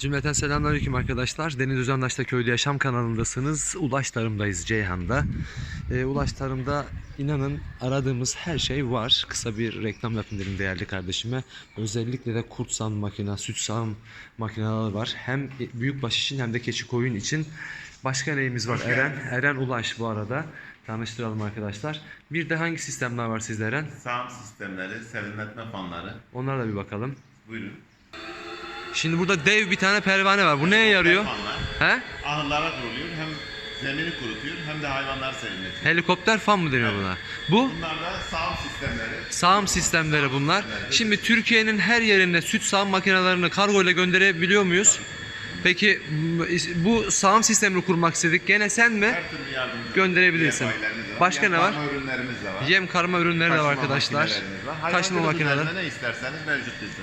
Cümleten selamünaleyküm arkadaşlar. Deniz Özandaş'ta Köyde Yaşam kanalındasınız. Ulaş Tarım'dayız Ceyhan'da. Ee, Ulaş Tarım'da inanın aradığımız her şey var. Kısa bir reklam yapayım dedim değerli kardeşime. Özellikle de kurt sağım makine, süt sağım makineleri var. Hem büyükbaş için hem de keçi koyun için. Başka neyimiz var? Eren. Eren Ulaş bu arada. Tanıştıralım arkadaşlar. Bir de hangi sistemler var sizde Eren? Sağım sistemleri, serinletme fanları. Onlara da bir bakalım. Buyurun. Şimdi burada dev bir tane pervane var. Bu neye yarıyor? Fanlar He? ahırlara kuruluyor. Hem zemini kurutuyor hem de hayvanlar serinletiyor. Helikopter fan mı deniyor buna? Bu Bunlar da sağım sistemleri. sağım sistemleri bunlar. Şimdi Türkiye'nin her yerine süt sağım makinelerini kargo ile gönderebiliyor muyuz? Peki m- bu sağım sistemini kurmak istedik. Gene sen mi? Her türlü yardımcı. Gönderebilirsin. Başka Yem ne var? karma ürünlerimiz de var. Yem karma ürünleri de var arkadaşlar. var. Taşıma Hayvancılık makineleri. ne isterseniz mevcut bizde.